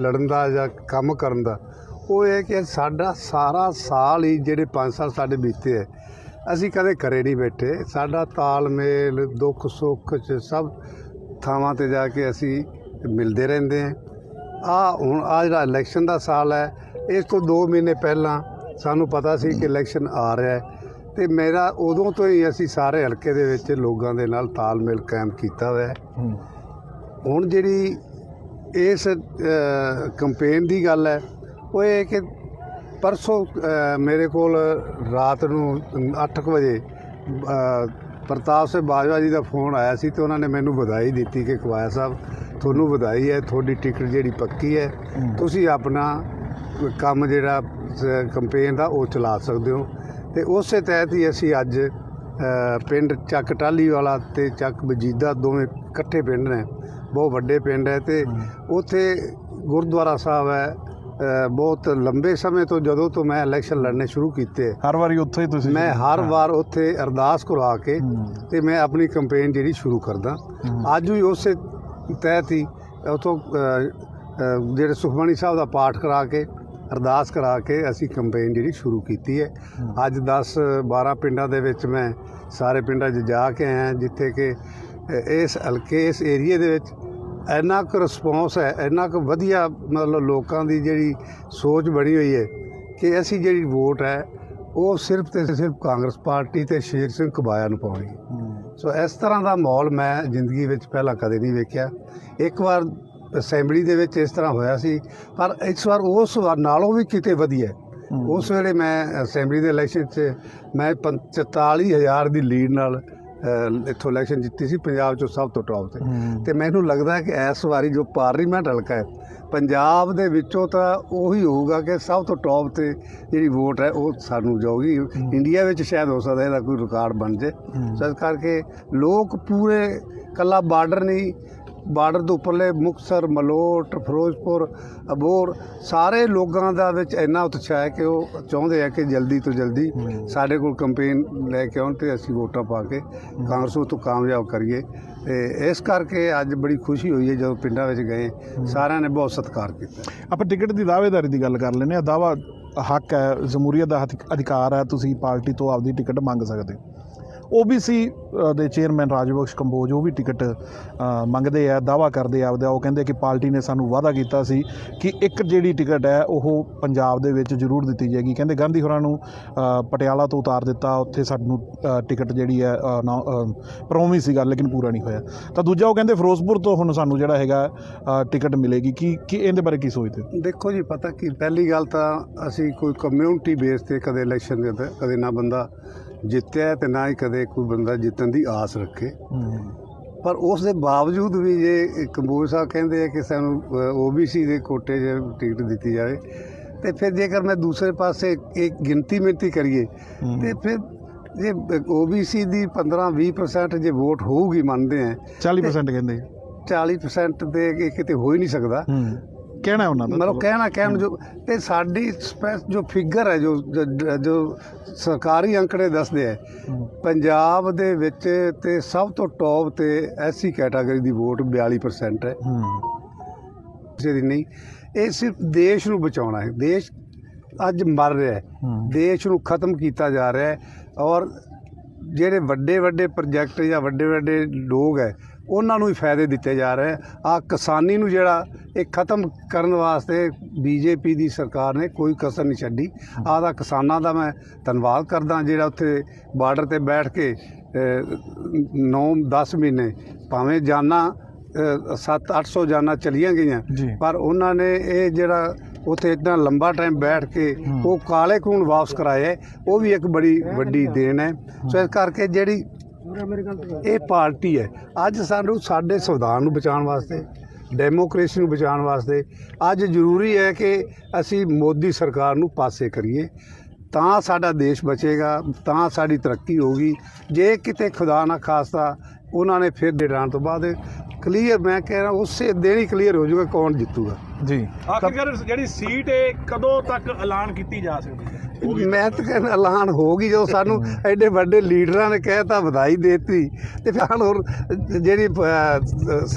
ਲੜਨ ਦਾ ਜਾਂ ਕੰਮ ਕਰਨ ਦਾ ਉਹ ਇਹ ਕਿ ਸਾਡਾ ਸਾਰਾ ਸਾਲ ਹੀ ਜਿਹੜੇ 5 ਸਾਲ ਸਾਡੇ ਬੀਤੇ ਹੈ ਅਸੀਂ ਕਦੇ ਘਰੇ ਨਹੀਂ ਬੈਠੇ। ਸਾਡਾ ਤਾਲਮੇਲ ਦੁੱਖ ਸੁੱਖ ਚ ਸਭ ਥਾਵਾਂ ਤੇ ਜਾ ਕੇ ਅਸੀਂ ਮਿਲਦੇ ਰਹਿੰਦੇ ਹਾਂ। ਆ ਹੁਣ ਆ ਜਿਹੜਾ ਇਲੈਕਸ਼ਨ ਦਾ ਸਾਲ ਹੈ ਇਸ ਤੋਂ 2 ਮਹੀਨੇ ਪਹਿਲਾਂ ਸਾਨੂੰ ਪਤਾ ਸੀ ਕਿ ਇਲੈਕਸ਼ਨ ਆ ਰਿਹਾ ਹੈ ਤੇ ਮੇਰਾ ਉਦੋਂ ਤੋਂ ਹੀ ਅਸੀਂ ਸਾਰੇ ਹਲਕੇ ਦੇ ਵਿੱਚ ਲੋਕਾਂ ਦੇ ਨਾਲ ਤਾਲਮੇਲ ਕਾਇਮ ਕੀਤਾ ਹੋਇਆ ਹੈ। ਹੁਣ ਜਿਹੜੀ ਇਸ ਕੰਪੇਨ ਦੀ ਗੱਲ ਹੈ ਉਹ ਇਹ ਕਿ ਪਰਸੋਂ ਮੇਰੇ ਕੋਲ ਰਾਤ ਨੂੰ 8 ਵਜੇ ਪ੍ਰਤਾਪ ਸਿੰਘ ਬਾਜਵਾ ਜੀ ਦਾ ਫੋਨ ਆਇਆ ਸੀ ਤੇ ਉਹਨਾਂ ਨੇ ਮੈਨੂੰ ਵਧਾਈ ਦਿੱਤੀ ਕਿ ਕਵਾਇਆ ਸਾਹਿਬ ਤੁਹਾਨੂੰ ਵਧਾਈ ਹੈ ਤੁਹਾਡੀ ਟਿਕਟ ਜਿਹੜੀ ਪੱਕੀ ਹੈ ਤੁਸੀਂ ਆਪਣਾ ਕੰਮ ਜਿਹੜਾ ਕੰਪੇਨ ਦਾ ਉਹ ਚਲਾ ਸਕਦੇ ਹੋ। ਤੇ ਉਸੇ ਤਹਿਤ ਹੀ ਅਸੀਂ ਅੱਜ ਪਿੰਡ ਚੱਕ ਟਾਲੀ ਵਾਲਾ ਤੇ ਚੱਕ ਬਜੀਦਾ ਦੋਵੇਂ ਇਕੱਠੇ ਪਿੰਡ ਨੇ। ਬਹੁਤ ਵੱਡੇ ਪਿੰਡ ਹੈ ਤੇ ਉੱਥੇ ਗੁਰਦੁਆਰਾ ਸਾਹਿਬ ਹੈ ਬਹੁਤ ਲੰਬੇ ਸਮੇਂ ਤੋਂ ਜਦੋਂ ਤੋਂ ਮੈਂ ਇਲੈਕਸ਼ਨ ਲੜਨੇ ਸ਼ੁਰੂ ਕੀਤੇ। ਹਰ ਵਾਰੀ ਉੱਥੇ ਹੀ ਤੁਸੀਂ ਮੈਂ ਹਰ ਵਾਰ ਉੱਥੇ ਅਰਦਾਸ ਕਰਵਾ ਕੇ। ਤੇ ਮੈਂ ਆਪਣੀ ਕੰਪੇਨ ਜਿਹੜੀ ਸ਼ੁਰੂ ਕਰਦਾ। ਅੱਜ ਵੀ ਉਸੇ ਤਹਿਤ ਹੀ ਉਥੋਂ ਜਿਹੜੇ ਸੁਖਮਣੀ ਸਾਹਿਬ ਦਾ ਪਾਠ ਕਰਾ ਕੇ ਅਰਦਾਸ ਕਰਾ ਕੇ ਅਸੀਂ ਕੰਪੇਨ ਜਿਹੜੀ ਸ਼ੁਰੂ ਕੀਤੀ ਹੈ। ਅੱਜ 10 12 ਪਿੰਡਾਂ ਦੇ ਵਿੱਚ ਮੈਂ ਸਾਰੇ ਪਿੰਡਾਂ 'ਚ ਜਾ ਕੇ ਆਇਆ ਜਿੱਥੇ ਕਿ ਇਸ ਹਲਕੇ ਇਸ ਏਰੀਏ ਦੇ ਵਿੱਚ ਇੰਨਾ ਕੁ ਰਿਸਪੌਂਸ ਹੈ ਇੰਨਾ ਕੁ ਵਧੀਆ ਮਤਲਬ ਲੋਕਾਂ ਦੀ ਜਿਹੜੀ ਸੋਚ ਬਣੀ ਹੋਈ ਹੈ ਕਿ ਅਸੀਂ ਜਿਹੜੀ ਵੋਟ ਹੈ ਉਹ ਸਿਰਫ ਤੇ ਸਿਰਫ ਕਾਂਗਰਸ ਪਾਰਟੀ ਤੇ ਸ਼ੇਰ ਸਿੰਘ ਕਬਾਇਆ ਨੂੰ ਪਾਉਣੀ। ਸੋ ਇਸ ਤਰ੍ਹਾਂ ਦਾ ਮਾਹੌਲ ਮੈਂ ਜ਼ਿੰਦਗੀ ਵਿੱਚ ਪਹਿਲਾਂ ਕਦੇ ਨਹੀਂ ਵੇਖਿਆ ਇੱਕ ਵਾਰ ਅਸੈਂਬਲੀ ਦੇ ਵਿੱਚ ਇਸ ਤਰ੍ਹਾਂ ਹੋਇਆ ਸੀ ਪਰ ਇਸ ਵਾਰ ਉਸ ਵਾਰ ਨਾਲੋਂ ਵੀ ਕਿਤੇ ਵਧੀਆ। ਉਸ ਵੇਲੇ ਮੈਂ ਅਸੈਂਬਲੀ ਦੇ ਇਲੈਕਸ਼ਨ 'ਚ ਮੈਂ 45000 ਦੀ ਲੀਡ ਨਾਲ ਇੱਥੋਂ ਇਲੈਕਸ਼ਨ ਜਿੱਤੀ ਸੀ ਪੰਜਾਬ 'ਚੋਂ ਸਭ ਤੋਂ ਟੌਪ ਤੇ। ਤੇ ਮੈਨੂੰ ਲੱਗਦਾ ਹੈ ਕਿ ਇਸ ਵਾਰੀ ਜੋ ਪਾਰਲੀਮੈਂਟ ਹਲਕਾ ਹੈ ਪੰਜਾਬ ਦੇ ਵਿੱਚੋਂ ਤਾਂ ਉਹੀ ਹੋਊਗਾ ਕਿ ਸਭ ਤੋਂ ਟੌਪ ਤੇ ਜਿਹੜੀ ਵੋਟ ਹੈ ਉਹ ਸਾਨੂੰ ਜਾਊਗੀ ਇੰਡੀਆ ਵਿੱਚ ਸ਼ਾਇਦ ਹੋ ਸਕਦਾ ਇਹਦਾ ਕੋਈ ਰਿਕਾਰਡ ਬਣ ਜੇ ਹੂੰ। ਸੋ ਇਸ ਕਰਕੇ ਲੋਕ ਪੂਰੇ ਕੱਲਾ ਬਾਰਡਰ ਨਹੀਂ ਬਾਰਡਰ ਦੇ ਉੱਪਰਲੇ ਮੁਕਤਸਰ, ਮਲੋਟ, ਫਿਰੋਜ਼ਪੁਰ ਅਬੋਰ ਸਾਰੇ ਲੋਕਾਂ ਦਾ ਵਿੱਚ ਇੰਨਾ ਉਤਸ਼ਾਹ ਹੈ ਕਿ ਉਹ ਚਾਹੁੰਦੇ ਆ ਕਿ ਜਲਦੀ ਤੋਂ ਜਲਦੀ ਸਾਡੇ ਕੋਲ ਕੰਪੇਨ ਲੈ ਕੇ ਆਉਣ ਤੇ ਅਸੀਂ ਵੋਟਾਂ ਪਾ ਕੇ ਕਾਂਗਰਸ ਨੂੰ ਤੋਂ ਕਾਮਯਾਬ ਕਰੀਏ। ਤੇ ਇਸ ਕਰਕੇ ਅੱਜ ਬੜੀ ਖੁਸ਼ੀ ਹੋਈ ਹੈ ਜਦੋਂ ਪਿੰਡਾਂ ਵਿੱਚ ਗਏ, ਸਾਰਿਆਂ ਨੇ ਬਹੁਤ ਸਤਿਕਾਰ ਕੀਤਾ। ਆਪਾਂ ਟਿਕਟ ਦੀ ਦਾਅਵੇਦਾਰੀ ਦੀ ਗੱਲ ਕਰ ਲੈਂਦੇ ਆ ਦਾਵਾ ਹੱਕ ਹੈ, ਜਮਹੂਰੀਅਤ ਦਾ ਹਥ- ਅਧਿਕਾਰ ਹੈ, ਤੁਸੀਂ ਪਾਰਟੀ ਤੋਂ ਆਪਦੀ ਟਿਕਟ ਮੰਗ ਸਕਦੇ ਹੋ। OBC ਦੇ ਚੇਅਰਮੈਨ ਰਾਜਬਖਸ਼ ਕੰਬੋਜ, ਉਹ ਵੀ ਟਿਕਟ ਮੰਗਦੇ ਆ ਦਾਵਾ ਕਰਦੇ ਆ ਆਪਦਾ। ਉਹ ਕਹਿੰਦੇ ਕਿ ਪਾਰਟੀ ਨੇ ਸਾਨੂੰ ਵਾਅਦਾ ਕੀਤਾ ਸੀ ਕਿ ਇੱਕ ਜਿਹੜੀ ਟਿਕਟ ਹੈ, ਉਹ ਪੰਜਾਬ ਦੇ ਵਿੱਚ ਜ਼ਰੂਰ ਦਿੱਤੀ ਜਾਏਗੀ। ਕਹਿੰਦੇ ਗਾਂਧੀ ਹੋਰਾਂ ਨੂੰ ਪਟਿਆਲਾ ਤੋਂ ਉਤਾਰ ਦਿੱਤਾ। ਉੱਥੇ ਸਾਨੂੰ ਟਿਕਟ ਜਿਹੜੀ ਹੈ ਪ੍ਰੋਮਿਸ ਸੀਗਾ ਲੇਕਿਨ ਪੂਰਾ ਨਹੀਂ ਹੋਇਆ। ਤਾਂ ਦੂਜਾ ਉਹ ਕਹਿੰਦੇ ਫਿਰੋਜ਼ਪੁਰ ਤੋਂ ਹੁਣ ਸਾਨੂੰ ਜਿਹੜਾ ਹੈਗਾ ਟਿਕਟ ਮਿਲੇਗੀ। ਕੀ ਕੀ ਇਹਦੇ ਬਾਰੇ ਕੀ ਸੋਚਦੇ ਦੇਖੋ ਜੀ, ਪਤਾ ਕੀ, ਪਹਿਲੀ ਗੱਲ ਤਾਂ ਅਸੀਂ ਕੋਈ ਕਮਿਊਨਿਟੀ ਬੇਸ ਤੇ ਕਦੇ ਇਲੈਕਸ਼ਨ ਦੇ ਕਦੇ ਨਾ ਬੰਦਾ ਜਿੱਤਿਆ ਤੇ ਨਾ ਹੀ ਕਦੇ ਕੋਈ ਬੰਦਾ ਜਿੱਤ ਜਿੱਤਣ ਦੀ ਆਸ ਰੱਖੇ। ਪਰ ਉਸ ਦੇ ਬਾਵਜੂਦ ਵੀ ਜੇ ਕੰਬੋਜ ਸਾਹਿਬ ਕਹਿੰਦੇ ਆ ਕਿ ਸਾਨੂੰ ਓਬੀਸੀ ਦੇ ਕੋਟੇ 'ਚ ਟਿਕਟ ਦਿੱਤੀ ਜਾਵੇ ਤੇ ਫਿਰ ਜੇਕਰ ਮੈਂ ਦੂਸਰੇ ਪਾਸੇ ਇੱਕ ਗਿਣਤੀ ਮਿੰਤੀ ਕਰੀਏ ਤੇ ਫਿਰ ਜੇ ਓਬੀਸੀ ਦੀ 15-20% ਜੇ ਵੋਟ ਹੋਊਗੀ ਮੰਨਦੇ ਆ 40% ਕਹਿੰਦੇ। 40% ਤੇ ਕਿਤੇ ਹੋ ਹੀ ਨਹੀਂ ਸਕਦਾ। ਕਹਿਣਾ ਉਹਨਾਂ ਦਾ ਮਤਲਬ ਕਹਿਣਾ ਕਹਿਣ ਜੋ ਤੇ ਸਾਡੀ ਸਪੈਸ ਜੋ ਫਿਗਰ ਹੈ ਜੋ ਜੋ- ਸਰਕਾਰੀ ਅੰਕੜੇ ਦੱਸਦੇ ਹੈ ਹੂੰ। ਪੰਜਾਬ ਦੇ ਵਿੱਚ ਤੇ ਸਭ ਤੋਂ ਟੌਪ ਤੇ ਐਸੀ ਕੈਟਾਗਰੀ ਦੀ ਵੋਟ 42% ਹੈ। ਹੂੰ। ਕਿਸੇ ਦੀ ਨਹੀਂ। ਇਹ ਸਿਰਫ ਦੇਸ਼ ਨੂੰ ਬਚਾਉਣਾ ਹੈ। ਦੇਸ਼ ਅੱਜ ਮਰ ਰਿਹਾ ਹੈ। ਹੂੰ। ਦੇਸ਼ ਨੂੰ ਖਤਮ ਕੀਤਾ ਜਾ ਰਿਹਾ ਹੈ। ਔਰ ਜਿਹੜੇ ਵੱਡੇ ਵੱਡੇ ਪ੍ਰੋਜੈਕਟ ਜਾਂ ਵੱਡੇ ਵੱਡੇ ਲੋਕ ਹੈ ਉਹਨਾਂ ਨੂੰ ਹੀ ਫਾਇਦੇ ਦਿੱਤੇ ਜਾ ਰਹੇ ਆ। ਕਿਸਾਨੀ ਨੂੰ ਜਿਹੜਾ ਇਹ ਖਤਮ ਕਰਨ ਵਾਸਤੇ ਬੀਜੇਪੀ ਦੀ ਸਰਕਾਰ ਨੇ ਕੋਈ ਕਸਰ ਨਹੀਂ ਛੱਡੀ। ਆਹ ਦਾ ਕਿਸਾਨਾਂ ਦਾ ਮੈਂ ਧੰਨਵਾਦ ਕਰਦਾ ਜਿਹੜਾ ਉੱਥੇ ਬਾਰਡਰ ਤੇ ਬੈਠ ਕੇ 9-10 ਮਹੀਨੇ ਭਾਵੇਂ ਜਾਨਾਂ 7-800 ਜਾਨਾਂ ਚਲੀਆਂ ਗਈਆਂ ਪਰ ਉਹਨਾਂ ਨੇ ਇਹ ਜਿਹੜਾ ਉੱਥੇ ਇਤਨਾ ਲੰਬਾ ਟਾਈਮ ਬੈਠ ਕੇ। ਉਹ ਕਾਲੇ ਖੂਨ ਵਾਪਸ ਕਰਾਏ ਉਹ ਵੀ ਇੱਕ ਬੜੀ ਵੱਡੀ ਦੇਣ ਹੈ। ਸੋ ਇਸ ਕਰਕੇ ਜਿਹੜੀ ਇਹ ਪਾਰਟੀ ਹੈ। ਅੱਜ ਸਾਨੂੰ ਸਾਡੇ ਸੰਵਿਧਾਨ ਨੂੰ ਬਚਾਉਣ ਵਾਸਤੇ ਡੈਮੋਕ੍ਰੇਸੀ ਨੂੰ ਬਚਾਉਣ ਵਾਸਤੇ ਅੱਜ ਜ਼ਰੂਰੀ ਹੈ ਕਿ ਅਸੀਂ ਮੋਦੀ ਸਰਕਾਰ ਨੂੰ ਪਾਸੇ ਕਰੀਏ। ਤਾਂ ਸਾਡਾ ਦੇਸ਼ ਬਚੇਗਾ ਤਾਂ ਸਾਡੀ ਤਰੱਕੀ ਹੋਊਗੀ। ਜੇ ਕਿਤੇ ਖੁਦਾ ਨਾ ਖਾਸਤਾ ਉਹਨਾਂ ਨੇ ਫਿਰ ਡੇਰਾਣ ਤੋਂ ਬਾਅਦ ਕਲੀਅਰ ਮੈਂ ਕਹਿ ਰਿਹਾ ਉਸੇ ਦਿਨ ਹੀ ਕਲੀਅਰ ਹੋ ਜਾਊਗਾ ਕੌਣ ਜਿੱਤੂਗਾ। ਜੀ। ਆਖਿਰਕਾਰ ਜਿਹੜੀ ਸੀਟ ਹੈ ਕਦੋਂ ਤੱਕ ਐਲਾਨ ਕੀਤੀ ਜਾ ਸਕਦੀ ਮਿਹਨਤ ਕਰਨ ਐਲਾਨ ਹੋ ਗਈ ਜਦੋਂ ਸਾਨੂੰ ਐਡੇ ਵੱਡੇ ਲੀਡਰਾਂ ਨੇ ਕਹਿਤਾ ਵਧਾਈ ਦੇਤੀ। ਤੇ ਫਿਰ ਹੁਣ ਹੋਰ ਜਿਹੜੀ